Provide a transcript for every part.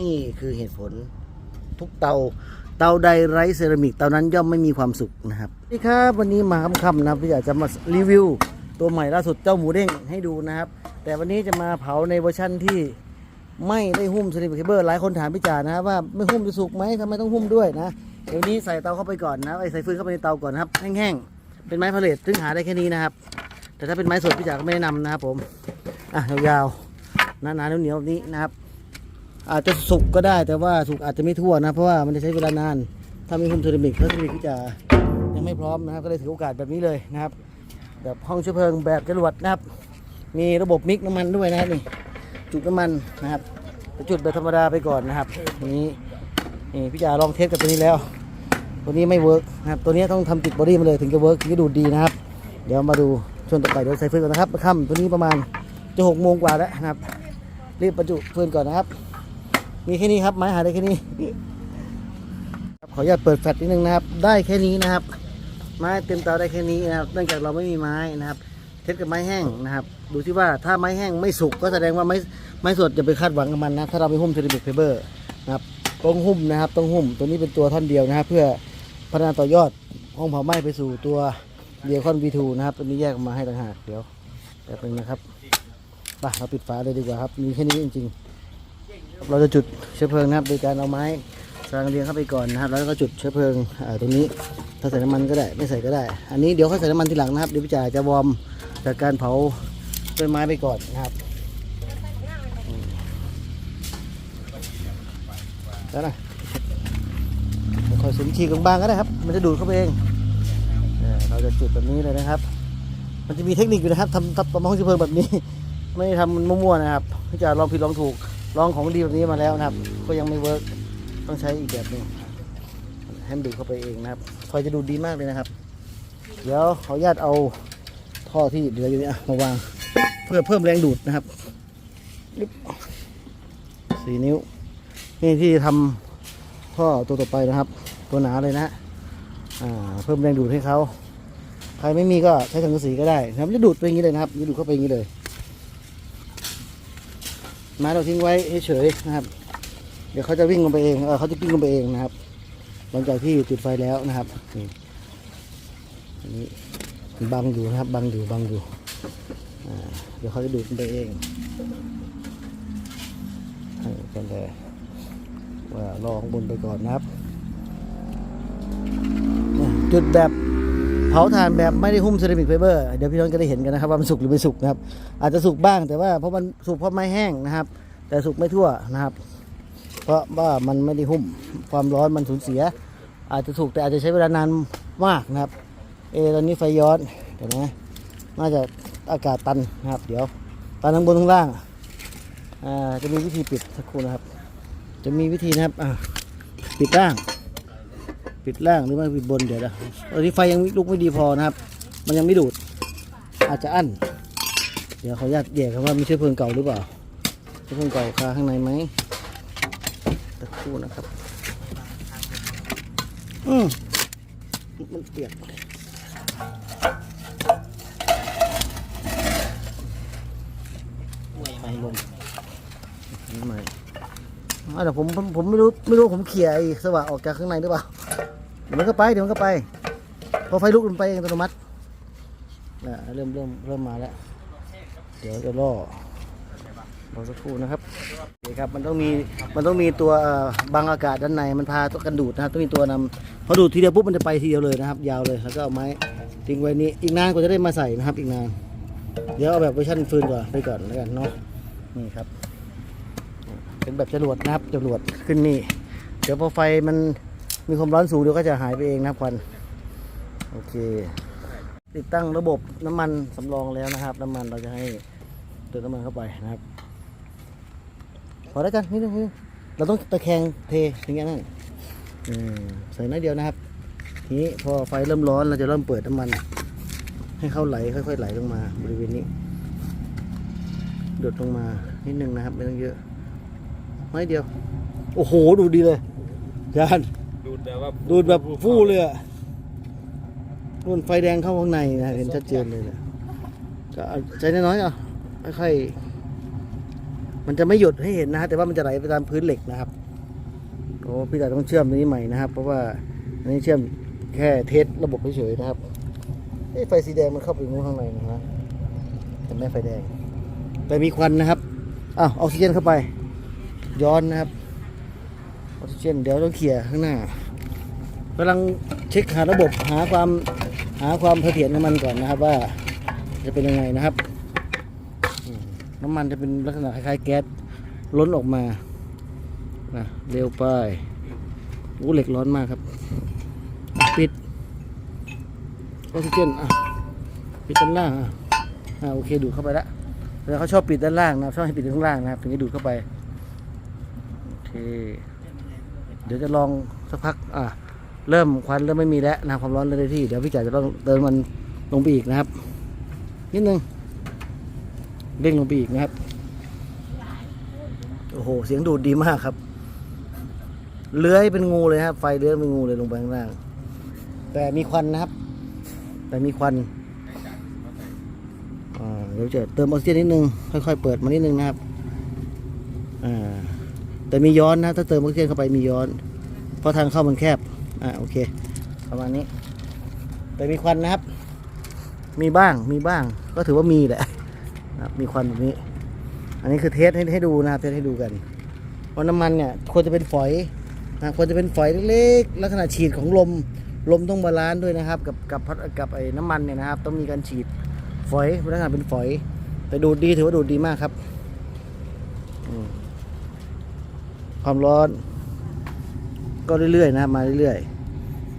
นี่คือเหตุผลทุกเตา เตาใดไร้เซรามิกเตานั้นย่อมไม่มีความสุขนะครับนี่ครับวันนี้มาค่ำๆนะพี่อยากจะมารีวิว ตัวใหม่ล่าสุดเจ้าหมูเด้งให้ดูนะครับ แต่วันนี้จะมาเผาในเวอร์ชั่นที่ไม่ได้หุ้มเซรามิกเคเบิลหลายคนถามพี่จ่านะว่าไม่หุ้มจะสุกไหมทำไมต้องหุ้มด้วยนะเดี๋ยวนี้ใส่เตาเข้าไปก่อนนะไอ้ใส่ฟืนเข้าไปในเตาก่อนนะครับแห้งๆเป็นไม้พาเลทซึ่งหาได้แค่นี้นะครับ แต่ถ้าเป็นไม้สดพี่จ่าก็ไม่แนะนำนะครับผมอะยาวๆหนาๆเหนียวๆแบบนี้นะครับ อาจจะสุกก็ได้แต่ว่าสุกอาจจะไม่ทั่วนะ เพราะว่ามันจะใช้เวลานาน ถ้ามีหุ้มเทอร์มิกเพราะเทอร์มิกที่จะยังไม่พร้อมนะครับ ก็เลยถือโอกาสแบบนี้เลยนะครับ แบบห้องเชื้อเพลิงแบบจรวดนะครับ มีระบบมิกน้ำมันด้วยนะครับนี่จุดน้ำมันนะครับจุดแบบธรรมดาไปก่อนนะครับนี้นี่พี่จ๋าลองเทสกับตัวนี้แล้ว ตัวนี้ไม่เวิร์กนะครับตัวนี้ต้องทำติดบอดี้มาเลยถึงจะเวิร์กถึงจะดูดดีนะครับ เดี๋ยวมาดูช่วงต่อไปเดี๋ยวใส่ฟืนก่อนนะครับค่ำตัวนี้ประมาณจะหกโมงกว่าแล้วนะครับ รีบประจุฟืนก่อนนะครับ มีแค่นี้ครับไม้หาได้แค่นี้ครับขออนุญาตเปิดแฟลชนิดนึงนะครับ ได้แค่นี้นะครับ ไม้เต็มเตาได้แค่นี้นะครับเนื่องจากเราไม่มีไม้นะครับ เทสกับไม้แห้งนะครับ ดูที่ว่าถ้าไม้แห้งไม่สุกก็แสดงว่าไม้ไม้สดจะไปคาดหวังกับมันนะถ้าเราไปหุ้มเซรามิกเพเบอร์นะครับต้องหุ้มนะครับต้องหุ้มตัวนี้เป็นตัวท่อนเดียวนะครับ เพื่อพัฒนาต่อยอดห้องเผาไหม้ไปสู่ตัวเดียคอน V2 นะครับตัวนี้แยกออกมาให้ต่างหากเดี๋ยวแป๊บนึงนะครับไปเราปิดฝาเลยดีกว่าครับมีแค่นี้จริงๆ เราจะจุดเชื้อเพลิงนะครับโดยการเอาไม้สางเรียงเข้าไปก่อนนะครับ แล้วก็จุดเชื้อเพลิงตรงนี้ถ้าใส่น้ำมันก็ได้ไม่ใส่ก็ได้ อันนี้เดี๋ยวค่อยใส่น้ำมันทีหลังนะครับเดี๋ยวพี่จ่าจะวอร์มจากการเผาต้นไม้ไปก่อนนะครับแล้วนะคอยสูบฉีกบางๆก็ได้ครับ มันจะดูดเข้าไปเองเราจะจุดแบบนี้เลยนะครับ มันจะมีเทคนิคอยู่นะครับทำทำห้องเชื้อเพลิงแบบนี้ ไม่ทำมันมั่วๆนะครับพี่จ่าลองผิดลองถูก ลองของดีแบบนี้มาแล้วนะครับ ก็ยังไม่เวิร์กต้องใช้อีกแบบหนึงให้มันดูดเข้าไปเองนะครับไฟจะดูดดีมากเลยนะครับ เดี๋ยวขออนุญาตเอาท่อที่เหลืออยู่เนี่ยมาวาง เพื่อเพิ่มแรงดูดนะครับสี่นิ้ว นี่ที่ทำท่อตัวต่อไปนะครับ ตัวหนาเลยนะอ่าเพิ่มแรงดูดให้เขาใครไม่มีก็ใช้ถังกระสีก็ได้นะครับจะดูดไปอย่างนี้เลยนะครับจะดูดเข้าไปอย่างนี้เลย ไม้เราทิ้งไว้เฉยๆนะครับ เดี๋ยวเขาจะวิ่งลงไปเองเออเขาจะปิ้งลงไปเองนะครับ หลังจากที่จุดไฟแล้วนะครับนี่นนี้บังอยู่นะครับ บังอยู่บังอยู่เดี๋ยวเขาจะดูดไปเองให้กันเลยว่าลองบนไปก่อนนะครับ จุดแบบ เผาถ่านแบบไม่ได้หุ้มเซรามิกไฟเบอร์เดี๋ยวพี่น้องจะได้เห็นกันนะครับว่ามันสุกหรือไม่สุกนะครับ อาจจะสุกบ้างแต่ว่าเพราะมันสุกเพราะไม่แห้งนะครับ แต่สุกไม่ทั่วนะครับ เพราะว่ามันไม่ได้หุ้มความร้อนมันสูญเสีย อาจจะถูกแต่อาจจะใช้เวลานานมากนะครับเออตอนนี้ไฟย้อนเดี๋ยวนะน่าจะอากาศตันนะครับ เดี๋ยวตันทั้งบนทั้งล่างอ่าจะมีวิธีปิดสักครู่นะครับ จะมีวิธีนะครับอ่าปิดล่าง ปิดล่างหรือไม่ปิดบนเดี๋ยวนะตอนนี้ไฟยังลุกไม่ดีพอนะครับ มันยังไม่ดูด อาจจะอั้น เดี๋ยวขออนุญาตแยกครับว่ามีเชื้อเพลิงเก่าหรือเปล่า เชื้อเพลิงเก่าคาข้างในไหมสักครู่นะครับ อืมมันเปียกไฟลมนี่ใหม่อ่ผมผมไม่รู้ไม่รู้ผมเขี่ยไอ้สว่านออกจากข้างในหรือเปล่า ดี๋ยวมันก็ไปเดี๋ยวมันก็ไป พอไฟลุกมันไปเองอัตโนมัตินะเริ่มเริ่มเริ่มมาแล้ว เดี๋ยวจะล่อรอสักครู่นะครับนี่ครับ มันต้องมี มันต้องมีตัวเอ่อบังอากาศด้านใน มันพาตัวกันดูดนะครับ ต้องมีตัวนำพอดูดทีเดียวปุ๊บมันจะไปทีเดียวเลยนะครับ ยาวเลย แล้วก็เอาไม้ทิ้งไว้นี้ อีกนานกว่าจะได้มาใส่นะครับ อีกนาน เดี๋ยวเอาแบบเวอร์ชันฟืนก่อนไปก่อนแล้วกันเนาะ นี่ครับ เป็นแบบจรวดนะครับจรวดขึ้นนี่ เดี๋ยวพอไฟมัน มีความร้อนสูงเดี๋ยวก็จะหายไปเองนะครับควันโอเค ติดตั้งระบบน้ำมันสำรองแล้วนะครับ น้ำมันเราจะให้เติมน้ำมันเข้าไปนะครับ พอแล้วกันนิดนึงเราต้องตะแคงเทอย่างเงี้ยนั่นใส่น้อยเดียวนะครับ ทีนี้พอไฟเริ่มร้อนเราจะเริ่มเปิดน้ำมัน ให้เข้าไหลค่อยๆไหลลงมาบริเวณนี้หยดลงมานิดนึงนะครับไม่ต้องเยอะน้อยเดียว โอ้โหดูดีเลยจาน ดูดแบบว่าดูดแบบฟู่เลยอะนู่นไฟแดงเข้าข้างในนะเห็นชัดเจนเลยนะก็เอาใจน้อยๆอะค่อยๆมันจะไม่หยุดให้เห็นนะฮะแต่ว่ามันจะไหลไปตามพื้นเหล็กนะครับโอ้พี่ตาต้องเชื่อมตัวนี้ใหม่นะครับ เพราะว่าอันนี้เชื่อมแค่เทสระบบเฉยๆนะครับเอ้ไฟสีแดงมันเข้าไปงูข้างในนะฮะแต่ไม่ไฟแดง แต่มีควันนะครับอ้าวออกซิเจนเข้าไป ย้อนนะครับ ออกซิเจนเดี๋ยวต้องเคลียร์ข้างหน้ากำลังเช็คหาระบบหาความหาความเสถียรของมันก่อนนะครับว่าจะเป็นยังไงนะครับ น้ำมันจะเป็นลักษณะคล้ายๆแก๊สล้นออกมานะเร็วไปโอ้เหล็กร้อนมากครับ ปิดออกซิเจนอะปิดด้านล่างอะอ่าโอเคดูดเข้าไปล้วแล้วเขาชอบปิดด้านล่างนะชอบให้ปิดข้างล่างนะครับถึงจะดูดเข้าไปโอเค เดี๋ยวจะลองสักพักอะเริ่มควันเริ่มไม่มีแล้วนะความร้อนเริ่มได้ที่เดี๋ยวพี่จ๋าจะต้องเติมมันลงไปอีกนะครับ นิดนึงเร่งลงไปอีกนะครับ โอ้โห เสียงดูดดีมากครับ เลื้อยเป็นงูเลยครับ ไฟเลื้อยเป็นงูเลยลงไปข้างล่าง แต่มีควันนะครับ แต่มีควันอ่าเดี๋ยวจะเติมออกซิเจนนิดนึง ค่อยๆ เปิดมานิดนึงนะครับ อ่า แต่มีย้อนนะ ถ้าเติมออกซิเจนเข้าไปมีย้อน เพราะทางเข้ามันแคบ อ่าโอเค ประมาณนี้ แต่มีควันนะครับ มีบ้าง มีบ้าง ก็ถือว่ามีแหละมีควันแบบนี้ อันนี้คือเทสให้ให้ดูนะครับ เทสให้ดูกันเพราน้ำมันเนี่ยควรจะเป็นฝอยนะควรจะเป็นฝอยเล็กๆ ลักษณะฉีดของลม ลมต้องบาลานซ์ด้วยนะครับ กับกับกับไอ้น้ำมันเนี่ยนะครับ ต้องมีการฉีดฝอยลักษณะเป็นฝอย แต่ดูดดีถือว่าดูดดีมากครับ อืม ความร้อน ก็เรื่อยๆนะมาเรื่อย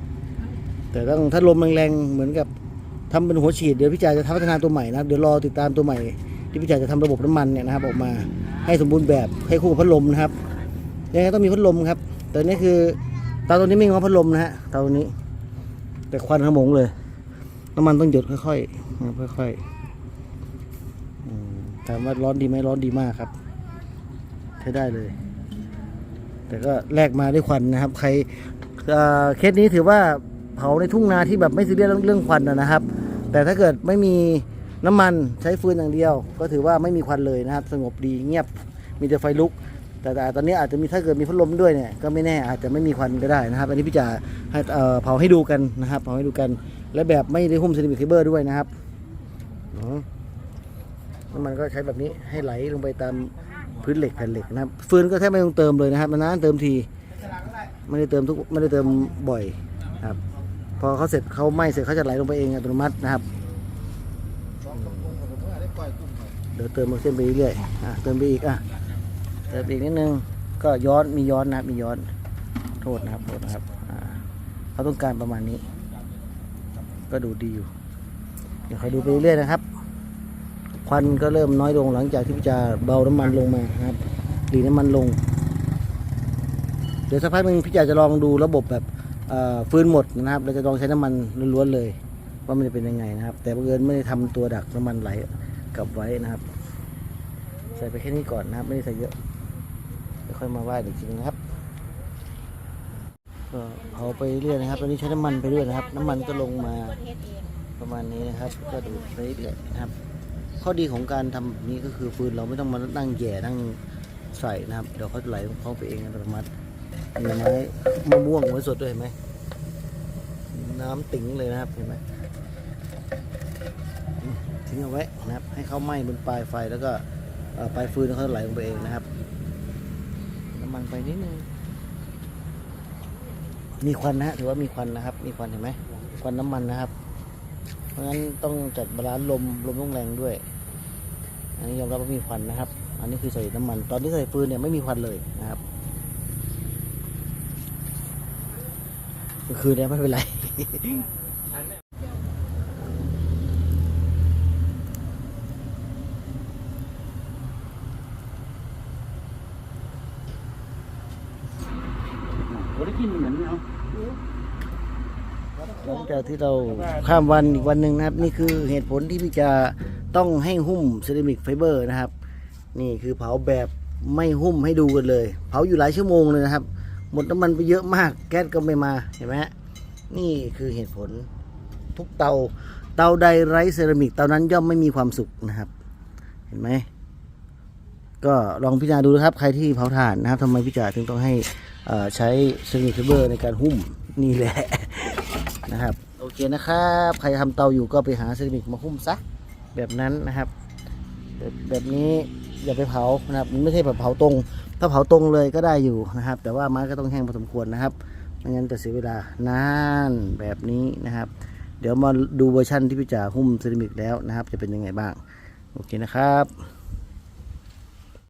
ๆ แต่ต้องถ้าลมแรงๆเหมือนกับทำเป็นหัวฉีดเดี๋ยวพี่จ่าจะพัฒนาตัวใหม่นะเดี๋ยวรอติดตามตัวใหม่ ที่พี่จ่าจะทำระบบน้ำมันเนี่ยนะครับออกมาให้สมบูรณ์แบบให้คู่กับพัดลมนะครับยังไงต้องมีพัดลมครับ แต่นี่คือเตาตัวนี้ไม่มีพัดลมนะฮะเตาตัวนี้ แต่ควันขโมงเลยน้ำมันต้องหยดค่อยๆค่อยๆถามว่าร้อนดีไหมร้อนดีมากครับ ใช้ได้เลย แต่ก็แลกมาด้วยควันนะครับ ใครเคสนี้ถือว่าเผาในทุ่งนาที่แบบไม่ซีเรียสเรื่องควันนะครับ แต่ถ้าเกิดไม่มีน้ำมันใช้ฟืนอย่างเดียว ก็ถือว่าไม่มีควันเลยนะครับ สงบดีเงียบมีแต่ไฟลุก แต่ตอนนี้อาจจะมีถ้าเกิดมีพัดลมด้วยเนี่ยก็ไม่แน่อาจจะไม่มีควันก็ได้นะครับ อันนี้พี่จ๋าให้เผาให้ดูกันนะครับ เผาให้ดูกัน และแบบไม่ได้หุ้มเซรามิกไฟเบอร์ด้วยนะครับน้ำมันก็ใช้แบบนี้ให้ไหลลงไปตาม พื้นเหล็กแผ่นเหล็กนะครับฟืนก็แทบไม่ต้องเติมเลยนะครับนานๆเติมทีไม่ได้เติมทุกไม่ได้เติมบ่อยครับ พอเขาเสร็จเขาไหม้เสร็จเขาจะไหลลงไปเองอัตโนมัตินะครับ เดี๋ยวเติมออกซิเจนไปเรื่อยอะเติมไปอีกอะเติมไปอีกนิดนึงก็ย้อนมีย้อนนะครับมีย้อนโทษนะครับโทษนะครับเขาต้องการประมาณนี้ ก็ดูดีอยู่ เดี๋ยวคอยดูไปเรื่อยนะครับ วัน ก็เริ่มน้อยลงหลังจากที่พี่จะเบาน้ำมันลงมาครับหลีน้ำมันลง เดี๋ยวสักพักหนึ่งพี่จ๋าจะลองดูระบบแบบเอ่อฟื้นหมดนะครับ เราจะลองใช้น้ำมันล้วนๆเลย ว่ามันจะเป็นยังไงนะครับ แต่บังเอิญไม่ได้ทำตัวดักน้ำมันไหลกลับไว้นะครับ ใส่ไปแค่นี้ก่อนนะครับ ไม่ได้ใส่เยอะเดี๋ยวค่อยมาว่าอีกทีนึงนะครับก็เผาไปเรื่อยนะครับ ตอนนี้ใช้น้ำมันไปด้วยนะครับ น้ำมันก็ลงมาประมาณนี้นะครับ ก็ดูดไปเรื่อยนะครับ ข้อดีของการทำแบบนี้ก็คือฟืนเราไม่ต้องมานั่งแย่นั่งใส่นะครับ เดี๋ยวเขาจะไหลของเขาไปเองอัตโนมัติมีไม้มะม่วงไว้สดด้วยเห็นไหมน้ำติ๋งเลยนะครับเห็นไหมทิ้งเอาไว้นะครับ ให้เขาไหม้บนปลายไฟแล้วก็ปลายฟืนเขาจะไหลลงไปเองนะครับน้ำมันไปนิดนึงมีควันนะฮะถือว่ามีควันนะครับ มีควันเห็นไหมควันน้ำมันนะครับ เพราะฉะนั้นต้องจัดบาลานซ์ลมลมต้องแรงด้วย อันนี้ยอมรับว่ามีควันนะครับ อันนี้คือใส่น้ำมัน ตอนที่ใส่ฟืนเนี่ยไม่มีควันเลยนะครับคืนนี่ยไม่เป็นไรผมได้กินเหลังจากที่เราข้ามวันอีกวันหนึ่งนะครับ นี่คือเหตุผลที่พี่จะต้องให้หุ้มเซรามิกไฟเบอร์นะครับ นี่คือเผาแบบไม่หุ้มให้ดูกันเลย เผาอยู่หลายชั่วโมงเลยนะครับ หมดน้ำมันไปเยอะมากแก๊สก็ไม่มาเห็นไหมนี่คือเหตุผลทุกเตา เตาใดไร้เซรามิกเตานั้นย่อมไม่มีความสุขนะครับ เห็นไหมก็ลองพิจารณาดูนะครับใครที่เผาถ่านนะครับทำไมพี่จ๋าถึงต้องให้ใช้เซรามิกไฟเบอร์ในการหุ้มนี่แหละ นะครับ โอเคนะครับ ใครทำเตาอยู่ก็ไปหาเซรามิกมาหุ้มซะแบบนั้นนะครับแบบแบบนี้อย่าไปเผานะครับมันไม่ใช่แบบเผาตรง ถ้าเผาตรงเลยก็ได้อยู่นะครับ แต่ว่าไม้ก็ต้องแห้งพอสมควรนะครับไม่งั้นจะเสียเวลานานแบบนี้นะครับ เดี๋ยวมาดูเวอร์ชั่นที่พี่จ๋าหุ้มเซรามิกแล้วนะครับ จะเป็นยังไงบ้าง โอเคนะครับ